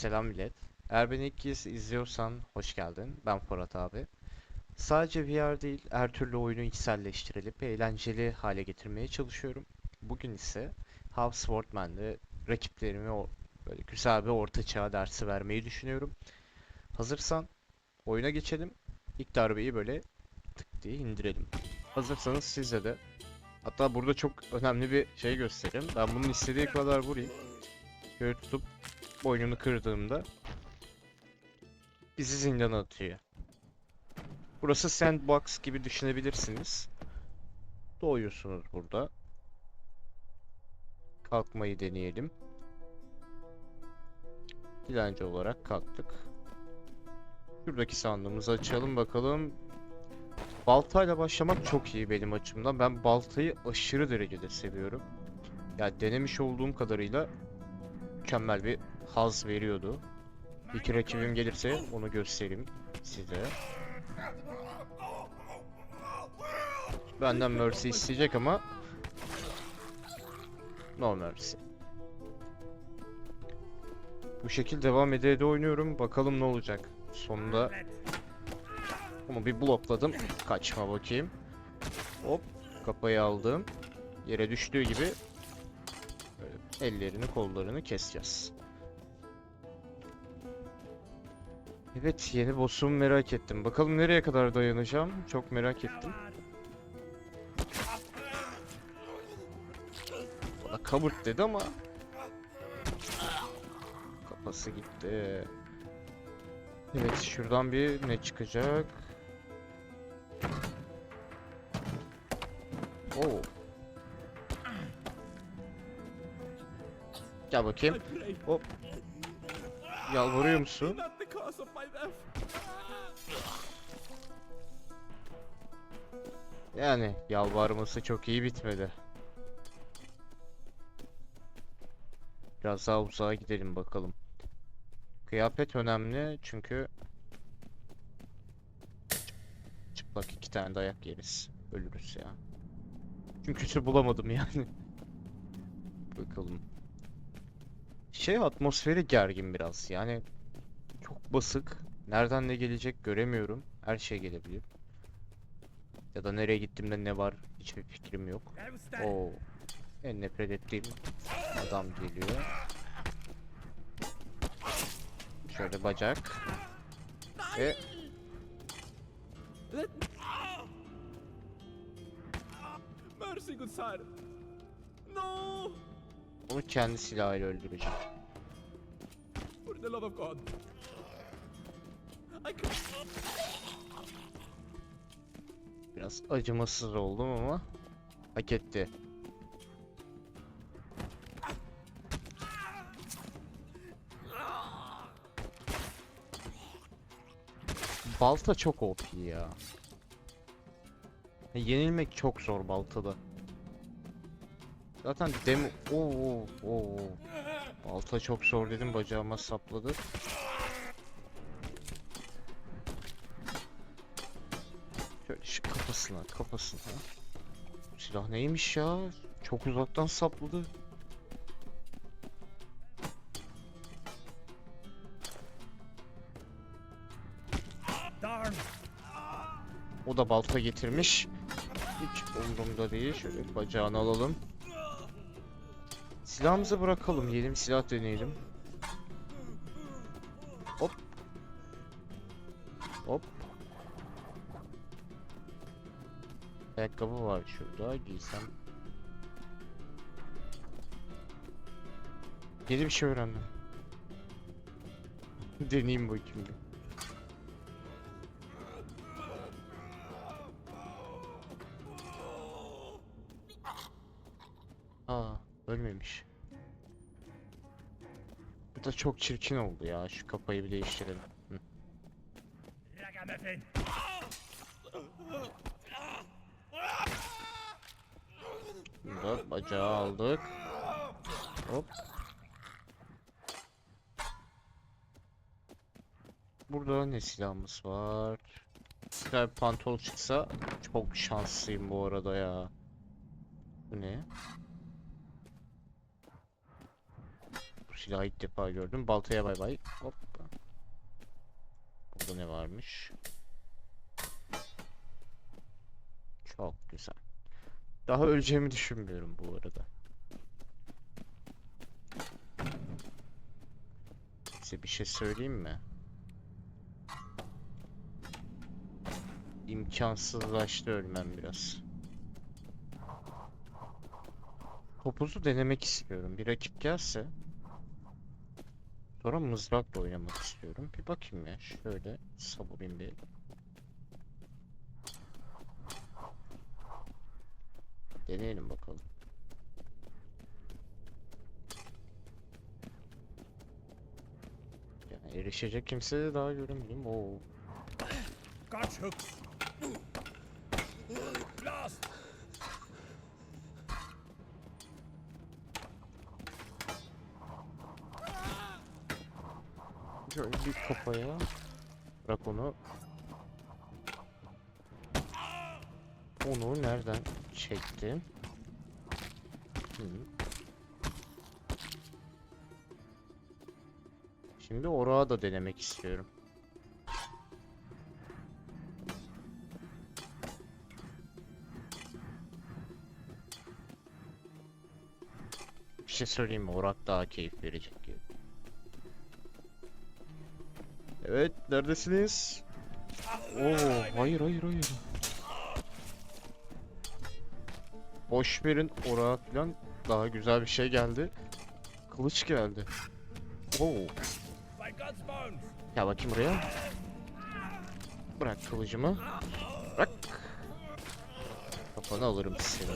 Selam millet. Eğer beni ilk kez izliyorsan hoş geldin. Ben Fırat abi. Sadece VR değil, her türlü oyunu içselleştirilip eğlenceli hale getirmeye çalışıyorum. Bugün ise House Swordman'de rakiplerime böyle güzel bir orta çağ dersi vermeyi düşünüyorum. Hazırsan oyuna geçelim. İlk darbeyi böyle tık diye indirelim. Hazırsanız sizle de. Hatta burada çok önemli bir şey göstereyim. Ben bunun istediği kadar vurayım. Böyle tutup boynunu kırdığımda bizi zindana atıyor. Burası sandbox gibi düşünebilirsiniz. Doğuyorsunuz burada. Kalkmayı deneyelim. Dilenci olarak kalktık. Şuradaki sandığımızı açalım bakalım. Baltayla başlamak çok iyi benim açımdan. Ben baltayı aşırı derecede seviyorum. Ya denemiş olduğum kadarıyla mükemmel bir haz veriyordu. İki rakibim gelirse onu göstereyim size. Benden mercy isteyecek ama no mercy. Bu şekilde devam ede ede oynuyorum. Bakalım ne olacak. Sonunda ama bir blokladım. Kaçma bakayım. Hop kafayı aldım. Yere düştüğü gibi ellerini kollarını keseceğiz. Evet yeni boss'umu merak ettim. Bakalım nereye kadar dayanacağım. Çok merak ettim. Bana kaburt dedi ama kafası gitti. Evet şuradan bir ne çıkacak? Oo. Gel bakayım. Hop. Yalvarıyor musun? Yani yalvarması çok iyi bitmedi. Biraz daha uzağa gidelim bakalım. Kıyafet önemli çünkü çıplak iki tane dayak yeriz. Ölürüz ya. Çünkü kötü bulamadım yani. Bakalım. Şey atmosferi gergin biraz. Yani çok basık. Nereden ne gelecek göremiyorum. Her şey gelebilir. Ya da nereye gittiğimde ne var hiçbir fikrim yok. Oo. En nefret ettiğim adam geliyor. Şöyle bacak. Ve Mercy, good sire. No! onu kendi silahıyla öldüreceğim. For the love of God. Biraz acımasız oldum ama hak etti. Balta çok OP ya. Yenilmek çok zor baltada. Zaten dem oo oo oo. Balta çok zor dedim bacağıma sapladı. Silah neymiş ya? Çok uzaktan sapladı. O da balta getirmiş. Hiç umurumda değil. Şöyle bacağını alalım. Silahımızı bırakalım. Bir silah deneyelim. Var şurada. Giysem. Yeni bir şey öğrendim. Deneyeyim bakayım bir. Aa, ölmemiş. Bu da çok çirkin oldu ya. Şu kafayı bir değiştirelim. Hı. Burada bacağı aldık. Hop. Burada ne silahımız var? Bir pantol çıksa çok şanslıyım bu arada ya. Bu ne? silahı ilk defa gördüm. Baltaya bay bay. Hop. Burada ne varmış? Çok güzel. Daha öleceğimi düşünmüyorum bu arada. Size bir şey söyleyeyim mi? İmkansızlaştı ölmem biraz. Topuzu denemek istiyorum. Bir rakip gelse sonra mızrakla oynamak istiyorum. Bir bakayım ya. Şöyle savurayım bir. Deneyelim bakalım. Yani erişecek kimse de daha görünmüyor. Oo. Got hooks. Blast! Şöyle bir kafaya. Bırak onu. Onu nereden çektim? Hı. Şimdi orağı da denemek istiyorum. Bir şey söyleyeyim mi? Orak daha keyif verecek gibi. Evet, neredesiniz? Oo, hayır hayır hayır. Boş verin orağı falan daha güzel bir şey geldi. Kılıç geldi. Oo, ya bakayım buraya. Bırak kılıcımı. Bırak. Kafanı alırım seni.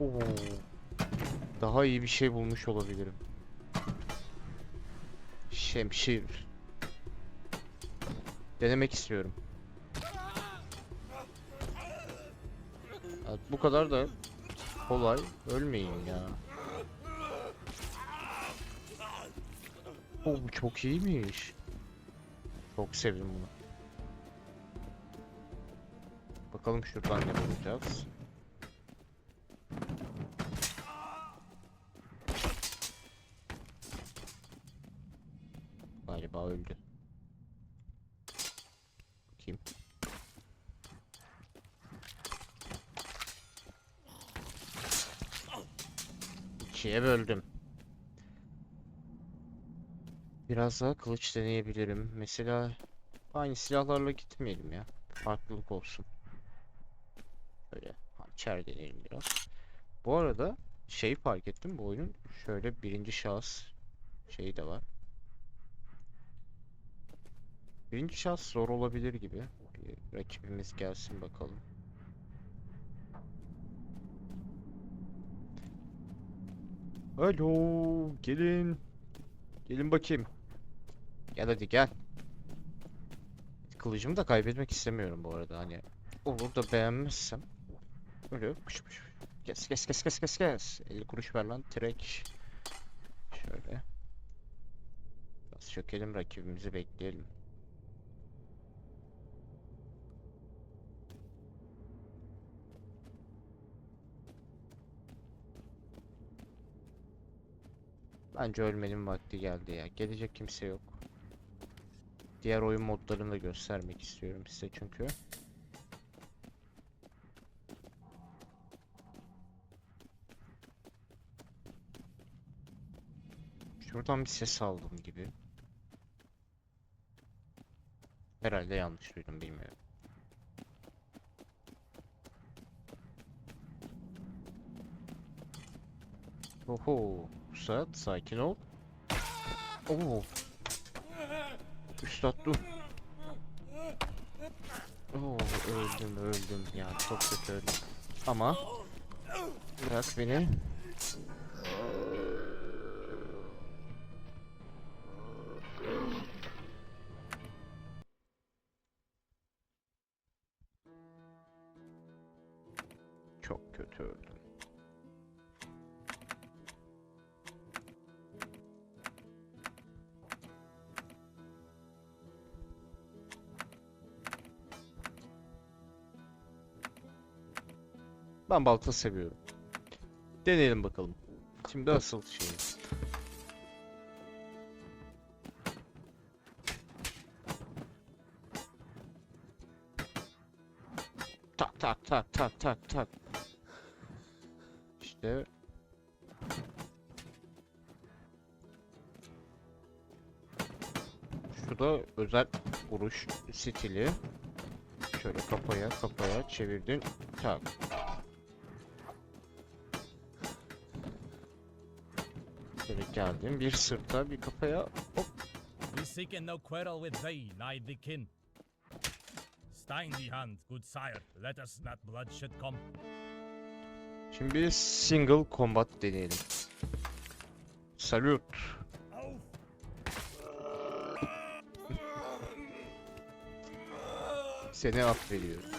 Oo. Daha iyi bir şey bulmuş olabilirim. Şemşir. Denemek istiyorum. Ya bu kadar da kolay ölmeyin ya. Oo, bu çok iyiymiş. Çok sevdim bunu. Bakalım şuradan ne bulacağız. Galiba öldü. Bakayım. İkiye böldüm. Biraz daha kılıç deneyebilirim. Mesela aynı silahlarla gitmeyelim ya. Farklılık olsun. Böyle hançer deneyelim biraz. Bu arada şey fark ettim bu oyunun şöyle birinci şahıs şeyi de var. Birinci şahıs zor olabilir gibi. Bir rakibimiz gelsin bakalım. Alo, gelin. Gelin bakayım. Gel hadi gel. Kılıcımı da kaybetmek istemiyorum bu arada hani. Olur da beğenmezsem. Öyle pış pış. Kes kes kes kes kes kes. 50 kuruş ver lan trek. Şöyle. Biraz çökelim rakibimizi bekleyelim. Bence ölmenin vakti geldi ya. Gelecek kimse yok. Diğer oyun modlarını da göstermek istiyorum size çünkü. Şuradan bir ses aldım gibi. Herhalde yanlış duydum bilmiyorum. Oho, Üstad sakin ol. Oo. Üstad dur. Oo, öldüm öldüm ya çok kötü öldüm. Ama bırak beni. Çok kötü öldüm. Ben balta seviyorum. Deneyelim bakalım. Şimdi asıl şey. Tak tak tak tak tak tak. İşte Şu da özel vuruş stili. Şöyle kafaya kafaya çevirdin. Tak. Şöyle geldin bir sırta bir kafaya hop. We seek no quarrel with thee, nigh the kin. Stein the hand, good sire. Let us not bloodshed come. Şimdi bir single combat deneyelim. Salut. Seni affediyorum.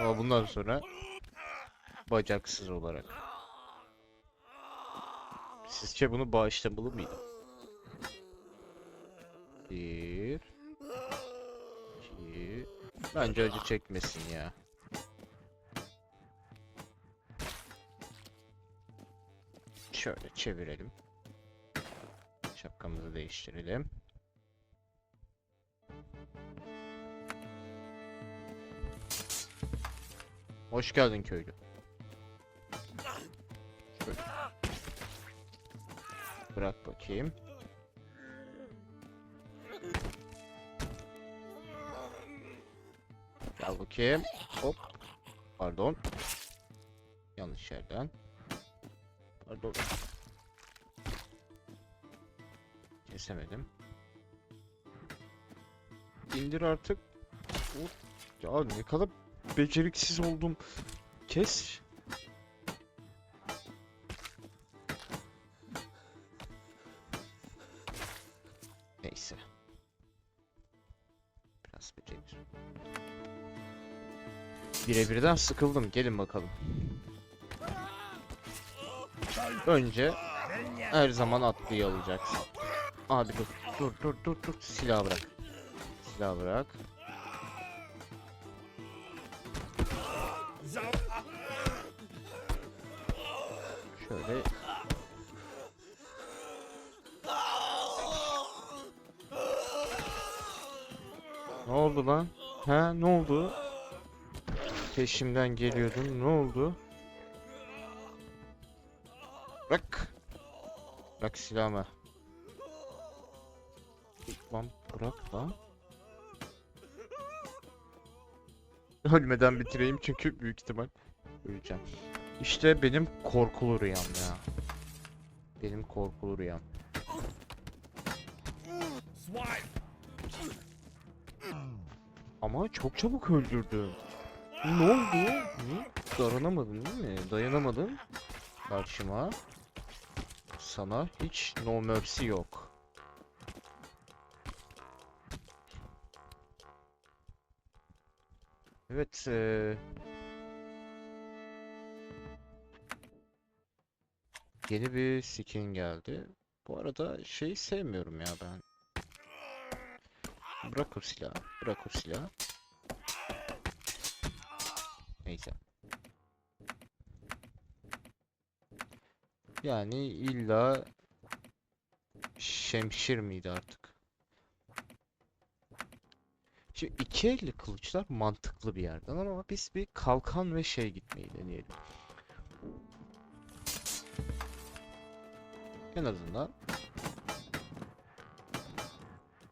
Ama bundan sonra bacaksız olarak. Sizce bunu bağışlamalı mıydım? Bir. iki. Bence acı çekmesin ya. Şöyle çevirelim. Şapkamızı değiştirelim. Hoş geldin köylü. Şöyle. Bırak bakayım. Gel bakayım. Hop. Pardon. Yanlış yerden. Pardon. Kesemedim. İndir artık. Hop. Ya ne kadar beceriksiz oldum. Kes. Birebirden sıkıldım. Gelin bakalım. Önce her zaman atlıyı alacaksın. Abi dur. Dur dur dur dur. Silah bırak. Silah bırak. Peşimden geliyordun. Ne oldu? Bırak. Bırak silahımı. Lan bırak lan. Ölmeden bitireyim çünkü büyük ihtimal öleceğim. İşte benim korkulu rüyam ya. Benim korkulu rüyam. Ama çok çabuk öldürdüm. Ne oldu? Hı? Daranamadın değil mi? Dayanamadın. Karşıma. Sana hiç no mercy yok. Evet. eee, Yeni bir skin geldi. Bu arada şeyi sevmiyorum ya ben. Bırak o silahı. Bırak o silahı. Neyse. Yani illa şemşir miydi artık? Şimdi iki elli kılıçlar mantıklı bir yerden ama biz bir kalkan ve şey gitmeyi deneyelim. En azından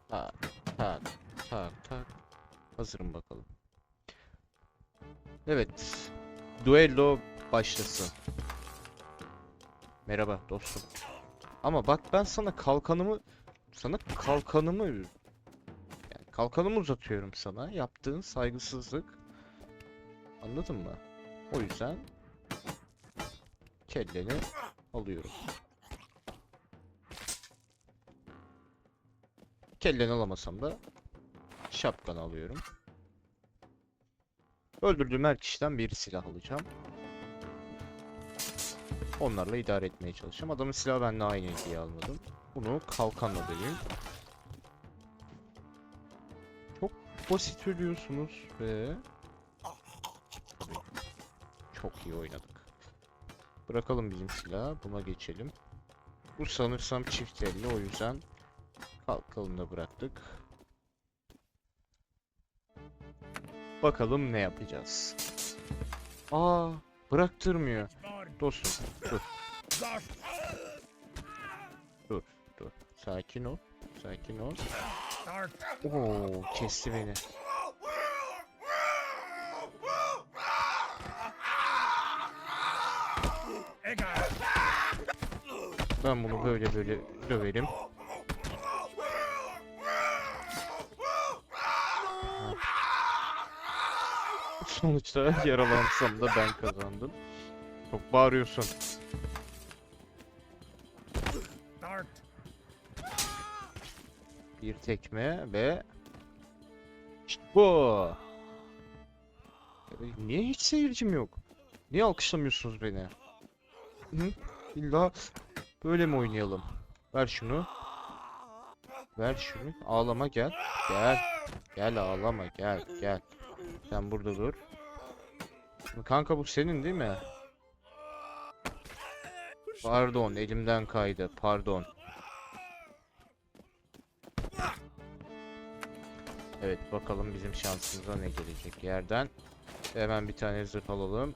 tak tak tak tak hazırım bakalım. Evet. Duello başlasın. Merhaba dostum. Ama bak ben sana kalkanımı sana kalkanımı yani kalkanımı uzatıyorum sana. Yaptığın saygısızlık. Anladın mı? O yüzden kelleni alıyorum. Kelleni alamasam da şapkanı alıyorum. Öldürdüğüm her kişiden bir silah alacağım. Onlarla idare etmeye çalışacağım. Adamın silahı benimle aynı diye almadım. Bunu kalkanla döveyim. Çok basit ölüyorsunuz ve... Çok iyi oynadık. Bırakalım bizim silahı. Buna geçelim. Bu sanırsam çift elli o yüzden kalkalım da bıraktık. Bakalım ne yapacağız. Aa, bıraktırmıyor. Dostum, dur, dur, dur. Sakin ol, sakin ol. Oo, kesti beni. Ben bunu böyle böyle döverim. Sonuçta yaralansam da ben kazandım. Çok bağırıyorsun. Bir tekme ve bu. Niye hiç seyircim yok? Niye alkışlamıyorsunuz beni? Hı? İlla böyle mi oynayalım? Ver şunu. Ver şunu. Ağlama gel. Gel. Gel ağlama gel gel. Sen burada dur. Kanka bu senin değil mi? Pardon elimden kaydı. Pardon. Evet bakalım bizim şansımıza ne gelecek yerden. Hemen bir tane zırh alalım.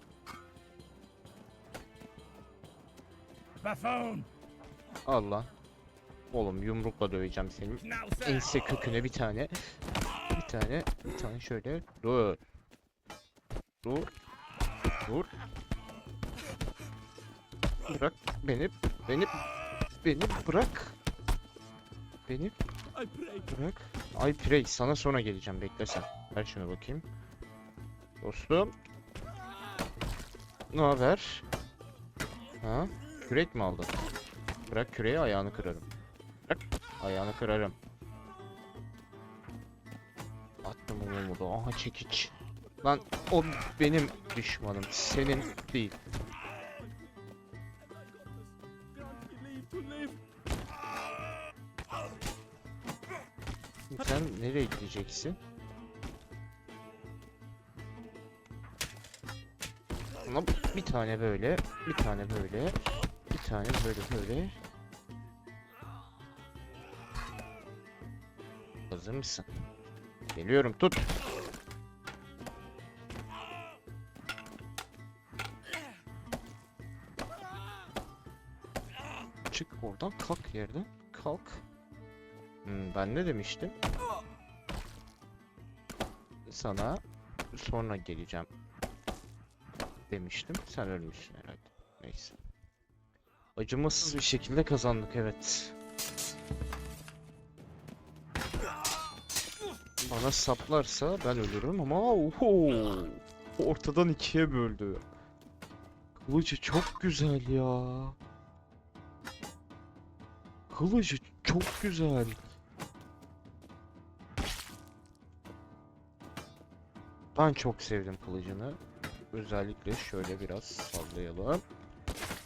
Al lan. Oğlum yumrukla döveceğim seni. Ense köküne bir tane. Bir tane. Bir tane şöyle. Dur. Dur. Dur. Bırak beni. Beni. Beni bırak. Beni bırak. Ay Prey sana sonra geleceğim bekle sen. Ver şunu bakayım. Dostum. Ne haber? Ha? Kürek mi aldın? Bırak küreği ayağını kırarım. Bırak ayağını kırarım. Attım onu da. Aha çekiç. Lan o benim düşmanım. Senin değil. Sen nereye gideceksin? Bir tane böyle, bir tane böyle, bir tane böyle böyle. Hazır mısın? Geliyorum tut. Oradan kalk yerden kalk. Hmm, ben ne demiştim? Sana sonra geleceğim demiştim. Sen ölmüşsün herhalde. Neyse. Acımasız bir şekilde kazandık evet. Bana saplarsa ben ölürüm ama oho, ortadan ikiye böldü. Kılıcı çok güzel ya. Kılıcı çok güzel. Ben çok sevdim kılıcını. Özellikle şöyle biraz sallayalım.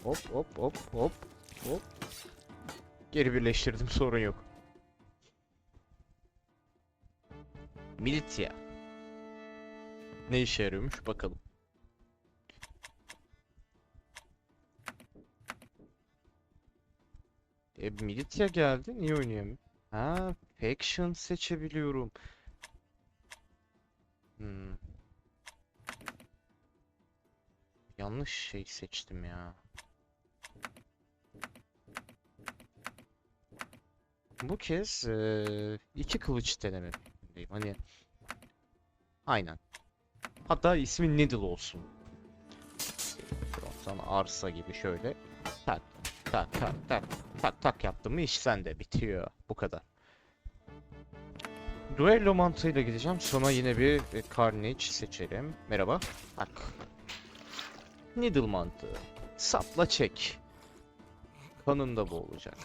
Hop hop hop hop hop. Geri birleştirdim sorun yok. Militia. Ne işe yarıyormuş bakalım. E, Militia geldi. Niye oynayamıyorum? Ha, faction seçebiliyorum. Hmm. Yanlış şey seçtim ya. Bu kez eee, iki kılıç denemedeyim. Hani aynen. Hatta ismi Needle olsun. Sonra arsa gibi şöyle tak tak tak tak tak tak yaptım mı iş sende bitiyor. Bu kadar. Duello mantığıyla gideceğim. Sonra yine bir e, Carnage seçelim. Merhaba. Bak. Needle mantığı. Sapla çek. Kanında boğulacak.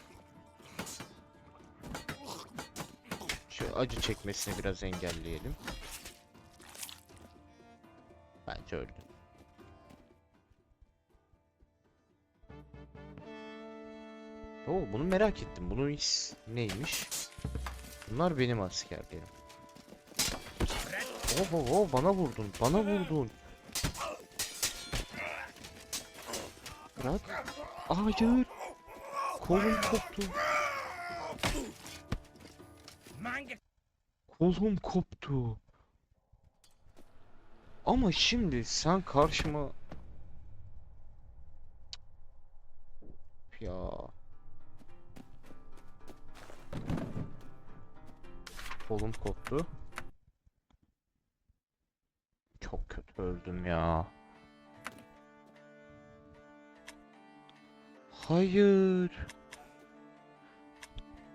Şu acı çekmesini biraz engelleyelim. Bence öldü. Oo, bunu merak ettim. Bunun his neymiş? Bunlar benim askerlerim. Oh, oh, oh, bana vurdun, bana vurdun. Bırak. Hayır. Kolum koptu. Kolum koptu. Ama şimdi sen karşıma... Ya. Kolum koptu. Çok kötü öldüm ya. Hayır.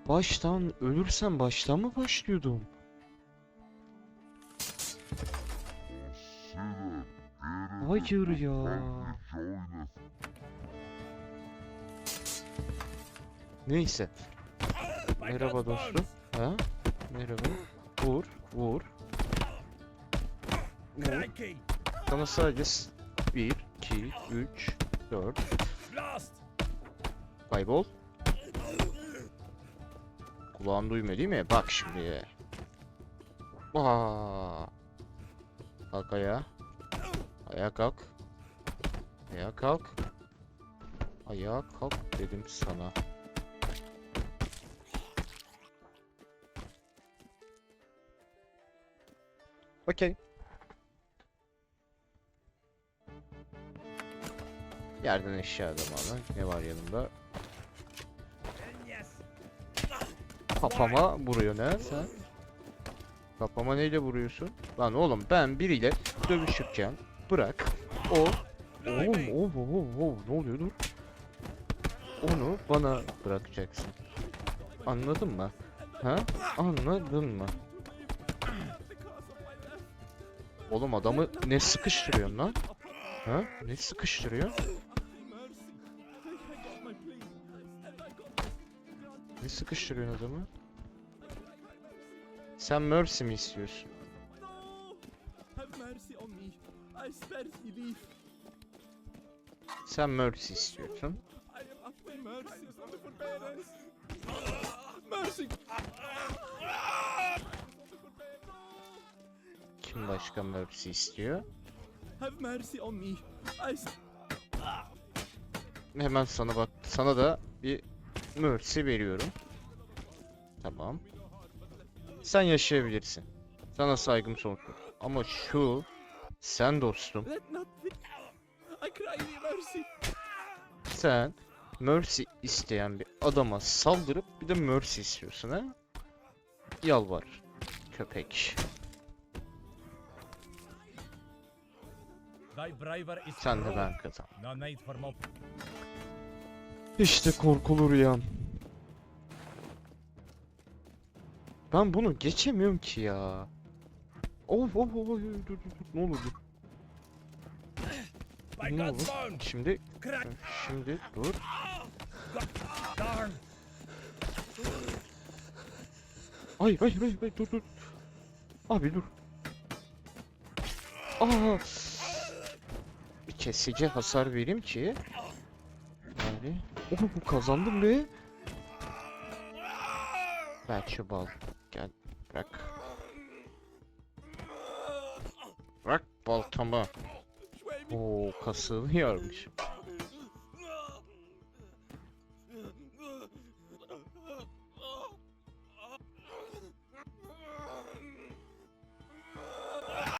Baştan ölürsem baştan mı başlıyordum? Hayır ya. Neyse. Merhaba dostum. Ha? Merhaba. Vur, vur. Vur. Sana sadece 1, 2, 3, 4. Blast! Kaybol. Kulağın duymuyor değil mi? Bak şimdi. Aa. Kalk ayağa. Ayağa kalk. Ayağa kalk. Ayağa kalk dedim sana. Okey. Yerden eşya zamanı. Ne var yanında? Yes! Kafama vuruyor ne sen? Kafama neyle vuruyorsun? Lan oğlum ben biriyle dövüşürken bırak o Oğlum oh, oh, oh, ne oluyor dur Onu bana bırakacaksın Anladın mı? Ha? Anladın mı? Oğlum adamı ne sıkıştırıyorsun lan? Ha? Ne sıkıştırıyor? Ne sıkıştırıyorsun adamı? Sen Mercy mi istiyorsun? Sen Mercy istiyorsun. Mercy Kim başka Mercy istiyor? Have mercy on me. I Hemen sana bak, sana da bir Mercy veriyorum. Tamam. Sen yaşayabilirsin. Sana saygım sonsuz. Ama şu, sen dostum, sen Mercy isteyen bir adama saldırıp bir de Mercy istiyorsun ha? Yalvar. Köpek. Sen de ben kazan. İşte korkulu rüyam. Ben bunu geçemiyorum ki ya. Of of of of, dur dur dur ne olur dur. Ne olur? Şimdi şimdi dur. Hayır hayır hayır, hayır dur dur. Abi dur. Aa. Bir kesici hasar vereyim ki. Yani. Oh kazandım be. Ver bal. Gel bırak. Bırak baltamı. Oo kasığını yarmış.